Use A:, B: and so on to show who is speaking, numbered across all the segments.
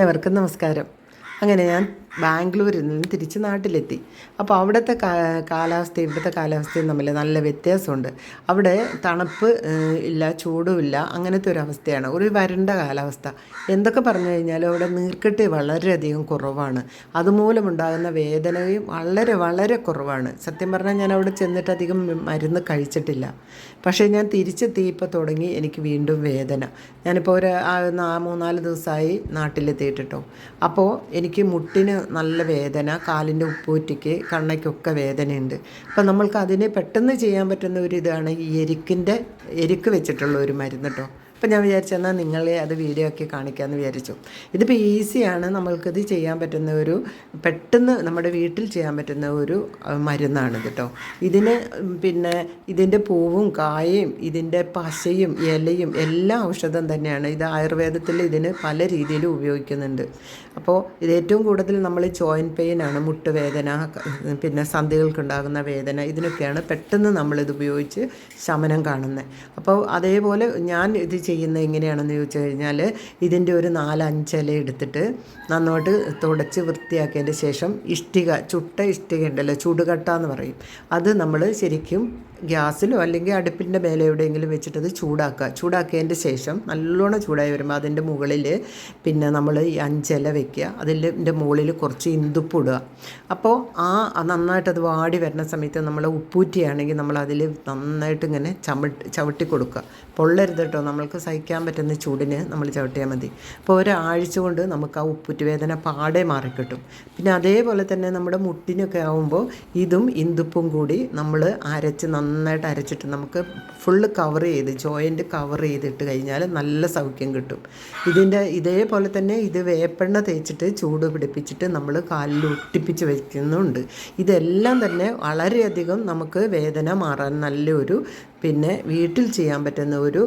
A: എവർക്കും നമസ്കാരം. അങ്ങനെ ഞാൻ ബാംഗ്ലൂരിൽ നിന്ന് തിരിച്ച് നാട്ടിലെത്തി. അപ്പോൾ അവിടുത്തെ കാലാവസ്ഥ ഇവിടുത്തെ കാലാവസ്ഥയും തമ്മിൽ നല്ല വ്യത്യാസമുണ്ട്. അവിടെ തണുപ്പ് ഇല്ല ചൂടുമില്ല അങ്ങനത്തെ ഒരു അവസ്ഥയാണ്. ഒരു വരണ്ട കാലാവസ്ഥ. എന്തൊക്കെ പറഞ്ഞു കഴിഞ്ഞാലും അവിടെ നീർക്കെട്ട് വളരെയധികം കുറവാണ്. അതുമൂലമുണ്ടാകുന്ന വേദനയും വളരെ വളരെ കുറവാണ്. സത്യം പറഞ്ഞാൽ ഞാൻ അവിടെ ചെന്നിട്ട് അധികം മരുന്ന് കഴിച്ചിട്ടില്ല. പക്ഷേ ഞാൻ തിരിച്ചെത്തിയപ്പോൾ തുടങ്ങി എനിക്ക് വീണ്ടും വേദന. ഞാനിപ്പോൾ ഒരു മൂന്നാൽ ദിവസമായി നാട്ടിലെത്തിയിട്ടോ അപ്പോൾ എനിക്ക് മുട്ടിന് നല്ല വേദന കാലിന്റെ ഉപ്പൂറ്റിക്ക് കണ്ണയ്ക്കൊക്കെ വേദനയുണ്ട്. അപ്പം നമ്മൾക്ക് അതിനെ പെട്ടെന്ന് ചെയ്യാൻ പറ്റുന്ന ഒരു ഇതാണ് ഈ എരിക്കിന്റെ എരിക്ക് വെച്ചിട്ടുള്ള ഒരു മരുന്ന് കേട്ടോ. അപ്പം ഞാൻ വിചാരിച്ചെന്നാൽ നിങ്ങളെ അത് വീഡിയോ ഒക്കെ കാണിക്കാമെന്ന് വിചാരിച്ചു. ഇതിപ്പോൾ ഈസിയാണ് നമ്മൾക്കിത് ചെയ്യാൻ പറ്റുന്ന ഒരു പെട്ടെന്ന് നമ്മുടെ വീട്ടിൽ ചെയ്യാൻ പറ്റുന്ന ഒരു മരുന്നാണ് കേട്ടോ ഇതിന് പിന്നെ ഇതിന്റെ പൂവും കായയും ഇതിന്റെ പശയും ഇലയും എല്ലാ ഔഷധം തന്നെയാണ്. ഇത് ആയുർവേദത്തിൽ ഇതിന് പല രീതിയിൽ ഉപയോഗിക്കുന്നുണ്ട്. അപ്പോൾ ഇത് ഏറ്റവും കൂടുതൽ നമ്മൾ ജോയിന്റ് പെയിനാണ് മുട്ടുവേദന പിന്നെ സന്ധികൾക്കുണ്ടാകുന്ന വേദന ഇതിനൊക്കെയാണ് പെട്ടെന്ന് നമ്മളിത് ഉപയോഗിച്ച് ശമനം കാണുന്നത് അപ്പോൾ അതേപോലെ ഞാൻ ഇത് ചെയ്യുന്നത് എങ്ങനെയാണെന്ന് ചോദിച്ചു കഴിഞ്ഞാൽ ഇതിന്റെ ഒരു നാലഞ്ചില എടുത്തിട്ട് നന്നായിട്ട് തുടച്ച് വൃത്തിയാക്കിയതിന്റെ ശേഷം ഇഷ്ടിക ചുട്ട ഇഷ്ടിക ഉണ്ടല്ലോ ചൂടുകട്ട എന്ന് പറയും. അത് നമ്മൾ ശരിക്കും ഗ്യാസിലോ അല്ലെങ്കിൽ അടുപ്പിന്റെ മേലെ എവിടെയെങ്കിലും വെച്ചിട്ടത് ചൂടാക്കുക. ചൂടാക്കിയതിന്റെ ശേഷം നല്ലോണം ചൂടായി വരുമ്പോൾ അതിന്റെ മുകളിൽ പിന്നെ നമ്മൾ ഈ അഞ്ചില വെക്കുക. അതിന്റെ മുകളിൽ കുറച്ച് ഇന്തുപ്പ് ഇടുക. അപ്പോൾ ആ നന്നായിട്ടത് വാടി വരുന്ന സമയത്ത് നമ്മൾ ഉപ്പൂറ്റിയാണെങ്കിൽ നമ്മൾ അതിൽ നന്നായിട്ട് ഇങ്ങനെ ചവിട്ടി ചവിട്ടി കൊടുക്കുക. പൊള്ളരുത് കേട്ടോ. നമ്മൾക്ക് സഹിക്കാൻ പറ്റുന്ന ചൂടിന് നമ്മൾ ചവിട്ടിയാൽ മതി. അപ്പോൾ ഒരാഴ്ച കൊണ്ട് നമുക്ക് ആ ഉപ്പുറ്റി വേദന പാടെ മാറിക്കിട്ടും. പിന്നെ അതേപോലെ തന്നെ നമ്മുടെ മുട്ടിനൊക്കെ ആവുമ്പോൾ ഇതും ഇന്ദുപ്പും കൂടി നമ്മൾ അരച്ച് നന്നായിട്ട് അരച്ചിട്ട് നമുക്ക് ഫുള്ള് കവർ ചെയ്ത് ജോയിന്റ് കവർ ചെയ്തിട്ട് കഴിഞ്ഞാൽ നല്ല സൗഖ്യം കിട്ടും. ഇതിന്റെ ഇതേപോലെ തന്നെ ഇത് വേപ്പെണ്ണ തേച്ചിട്ട് ചൂട് പിടിപ്പിച്ചിട്ട് നമ്മൾ കാലിൽ ഒട്ടിപ്പിച്ച് വയ്ക്കുന്നുണ്ട് ഇതെല്ലാം തന്നെ വളരെയധികം നമുക്ക് വേദന മാറാൻ നല്ലൊരു പിന്നെ വീട്ടിൽ ചെയ്യാൻ പറ്റുന്ന ഒരു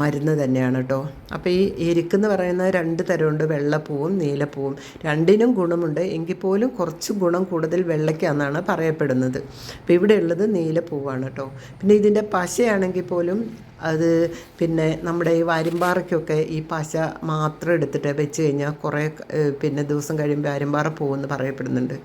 A: മരുന്ന് തന്നെയാണ് കേട്ടോ അപ്പോൾ ഈ എരിക്കെന്ന് പറയുന്ന രണ്ട് തരമുണ്ട് വെള്ളപ്പൂവും നീലപ്പൂവും. രണ്ടിനും ഗുണമുണ്ട്. എങ്കിൽ പോലും കുറച്ച് ഗുണം കൂടുതൽ വെള്ളയ്ക്കാന്നാണ് പറയപ്പെടുന്നത്. അപ്പോൾ ഇവിടെ ഉള്ളത് നീലപ്പൂവാണ് കേട്ടോ പിന്നെ ഇതിന്റെ പശയാണെങ്കിൽ പോലും അത് പിന്നെ നമ്മുടെ ഈ വാരിമ്പാറയ്ക്കൊക്കെ ഈ പശ മാത്രം എടുത്തിട്ട് വെച്ച് കഴിഞ്ഞാൽ കുറേ പിന്നെ ദിവസം കഴിയുമ്പോൾ അരിമ്പാറ പോകുമെന്ന് പറയപ്പെടുന്നുണ്ട്.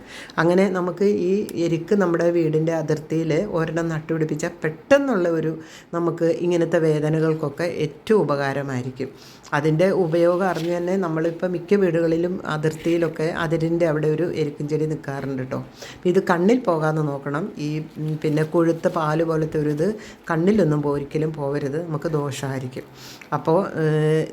A: അങ്ങനെ നമുക്ക് ഈ എരിക്ക് നമ്മുടെ വീടിന്റെ അതിർത്തിയിൽ ഒരെണ്ണം നട്ടുപിടിപ്പിച്ചാൽ പെട്ടെന്നുള്ള ഒരു നമുക്ക് ഇങ്ങനത്തെ വേദനകൾക്കൊക്കെ ഏറ്റവും ഉപകാരമായിരിക്കും. അതിന്റെ ഉപയോഗം അറിഞ്ഞു തന്നെ നമ്മളിപ്പോൾ മിക്ക വീടുകളിലും അതിർത്തിയിലൊക്കെ അതിരിന്റെ അവിടെ ഒരു എരിക്കും ചെടി നിൽക്കാറുണ്ട് കേട്ടോ. ഇത് കണ്ണിൽ പോകാതെ നോക്കണം. ഈ പിന്നെ കൊഴുത്ത പാൽ പോലത്തെ ഒരു ഇത് കണ്ണിലൊന്നും ഒരിക്കലും പോകരുത് നമുക്ക് ദോഷമായിരിക്കും അപ്പോൾ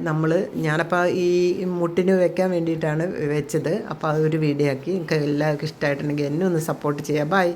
A: നമ്മൾ ഞാനപ്പോൾ ഈ മുട്ടിന് വെക്കാൻ വേണ്ടിയിട്ടാണ് വെച്ചത്. അപ്പോൾ അതൊരു വീഡിയോ ആക്കി. നിങ്ങൾക്ക് എല്ലാവർക്കും ഇഷ്ടമായിട്ടുണ്ടെങ്കിൽ എന്നെ ഒന്ന് സപ്പോർട്ട് ചെയ്യാം. ബൈ